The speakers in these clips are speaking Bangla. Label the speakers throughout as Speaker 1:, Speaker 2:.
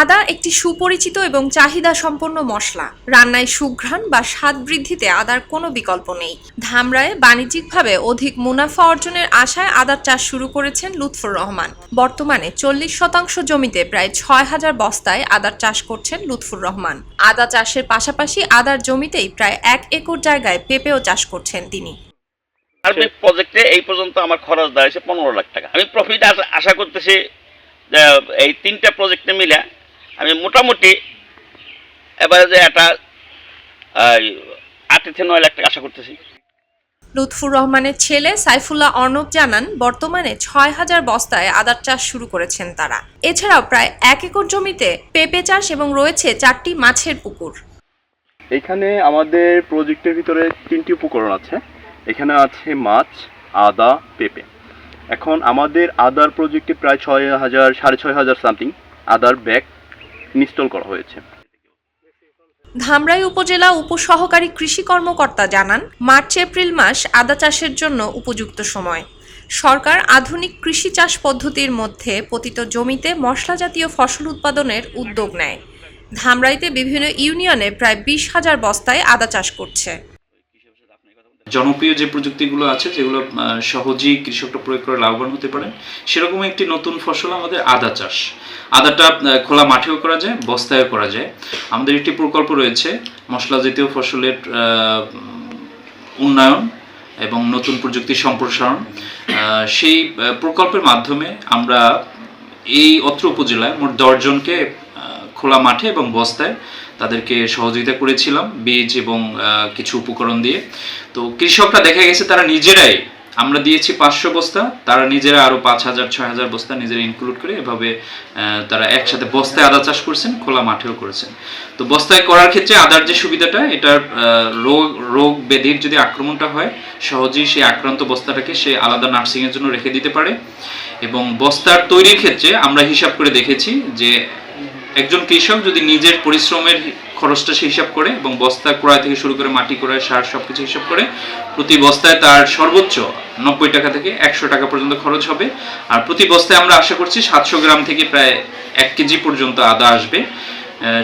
Speaker 1: আদা একটি সুপরিচিত এবং চাহিদা সম্পন্ন মশলা। রান্নায় সুঘ্রাণ বা স্বাদ বৃদ্ধিতে আদার কোনো বিকল্প নেই। ধামরায় বাণিজ্যিকভাবে অধিক মুনাফা অর্জনের আশায় আদার চাষ শুরু করেছেন লুৎফর রহমান। বর্তমানে চল্লিশ শতাংশ জমিতে প্রায় ছয় হাজার বস্তায় আদার চাষ করছেন লুৎফুর রহমান। আদা চাষের পাশাপাশি আদার জমিতেই প্রায় এক একর জায়গায় পেঁপেও চাষ করছেন তিনি।
Speaker 2: প্রজেক্টে এই পর্যন্ত আমার খরচ দাঁড়িয়েছে পনেরো লাখ টাকা। আমি প্রফিট আশা করতেছি এই তিনটা প্রজেক্টে মিলে মোটামুটি এবারে যে একটা আট থেকে নয় লাখ টাকা আশা করতেছি।
Speaker 1: লুৎফুর রহমানের ছেলে সাইফুল্লাহ অর্ণব জানান বর্তমানে ছয় হাজার বস্তায় আদার চাষ শুরু করেছেন তারা। এছাড়াও প্রায় এক একর জমিতে পেঁপে চাষ এবং রয়েছে চারটি মাছের পুকুর।
Speaker 3: এখানে আমাদের প্রজেক্টের ভিতরে তিনটি উপকরণ আছে। এখানে আছে মাছ আদা পেঁপে। এখন আমাদের আদার প্রজেক্টে প্রায় ছয় হাজার সাড়ে ছয় হাজার সামথিং আদার ব্যাগ ইনস্টল করা হয়েছে।
Speaker 1: ধামরাই উপজেলা উপসহকারী কৃষি কর্মকর্তা জানান, মার্চ, এপ্রিল মাস আদা চাষের জন্য উপযুক্ত সময়। সরকার আধুনিক কৃষি চাষ পদ্ধতির মধ্যে পতিত জমিতে মশলা জাতীয় ফসল উৎপাদনের উদ্যোগ নেয়। ধামরাইতে বিভিন্ন ইউনিয়নে প্রায় বিশ হাজার বস্তায় আদা চাষ করছে।
Speaker 4: জনপ্রিয় যে প্রযুক্তিগুলো আছে, যেগুলো সহজেই কৃষকরা প্রয়োগ করে লাভবান হতে পারেন, সেরকম একটি নতুন ফসল আমাদের আদা চাষ। আদাটা খোলা মাঠেও করা যায়, বস্তায়ও করা যায়। আমাদের একটি প্রকল্প রয়েছে মশলা জাতীয় ফসলের উন্নয়ন এবং নতুন প্রযুক্তি সম্প্রসারণ। সেই প্রকল্পের মাধ্যমে আমরা এই অত্র উপজেলায় মোট দশজনকে খোলা মাঠে এবং বস্তায় তাদেরকে সহযোগিতা করেছিলাম, বীজ এবং কিছু উপকরণ দিয়ে। তো কৃষকরা দেখা গেছে তারা নিজেরাই, আমরা দিয়েছি পাঁচশো বস্তা, তারা নিজেরা আরও পাঁচ হাজার, ছয় হাজার বস্তা নিজেরা ইনক্লুড করে এভাবে তারা একসাথে বস্তায় আদা চাষ করছেন, খোলা মাঠেও করেছেন। তো বস্তায় করার ক্ষেত্রে আদার যে সুবিধাটা, এটার রোগ রোগ ব্যাধির যদি আক্রমণটা হয়, সহজেই সেই আক্রান্ত বস্তাটাকে সে আলাদা নার্সিংয়ের জন্য রেখে দিতে পারে। এবং বস্তার তৈরির ক্ষেত্রে আমরা হিসাব করে দেখেছি যে একজন কৃষক যদি নিজের পরিশ্রমের খরচটা সে হিসাব করে এবং বস্তা ক্রয় থেকে শুরু করে মাটি ক্রয়, সার সব কিছু হিসাব করে, প্রতি বস্তায় তার সর্বোচ্চ নব্বই টাকা থেকে একশো টাকা পর্যন্ত খরচ হবে। আর প্রতি বস্তায় আমরা আশা করছি সাতশো গ্রাম থেকে প্রায় এক কেজি পর্যন্ত আদা আসবে।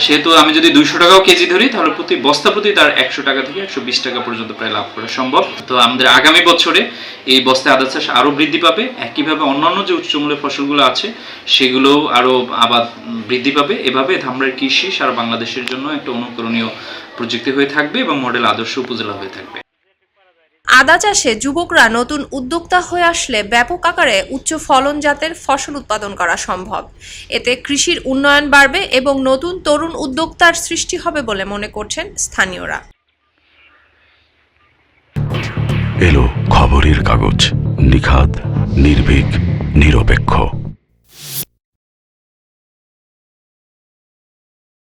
Speaker 4: সেহেতু আমি যদি দুইশো টাকাও কেজি ধরি, তাহলে প্রতি বস্তা প্রতি তার একশো টাকা থেকে একশো বিশ টাকা পর্যন্ত প্রায় লাভ করা সম্ভব। তো আমাদের আগামী বছরে এই বস্তায় আদা চাষ আরও বৃদ্ধি পাবে। একইভাবে অন্যান্য যে উচ্চমূল্যের ফসলগুলো আছে, সেগুলোও আরও আবাদ বৃদ্ধি পাবে। এভাবে ধামরার কৃষি সারা বাংলাদেশের জন্য একটা অনুকরণীয় প্রযুক্তি হয়ে থাকবে এবং মডেল আদর্শ উপজেলা হয়ে থাকবে।
Speaker 1: আদা চাষে যুবকরা নতুন উদ্যোক্তা হয়ে আসলে ব্যাপক আকারে উচ্চ ফলন জাতের ফসল উৎপাদন করা সম্ভব। এতে কৃষির উন্নয়ন বাড়বে এবং নতুন তরুণ উদ্যোক্তার সৃষ্টি হবে বলে মনে করছেন স্থানীয়রা।
Speaker 5: এলো খবরের কাগজ, নিখাদ, নির্ভীক, নিরপেক্ষ।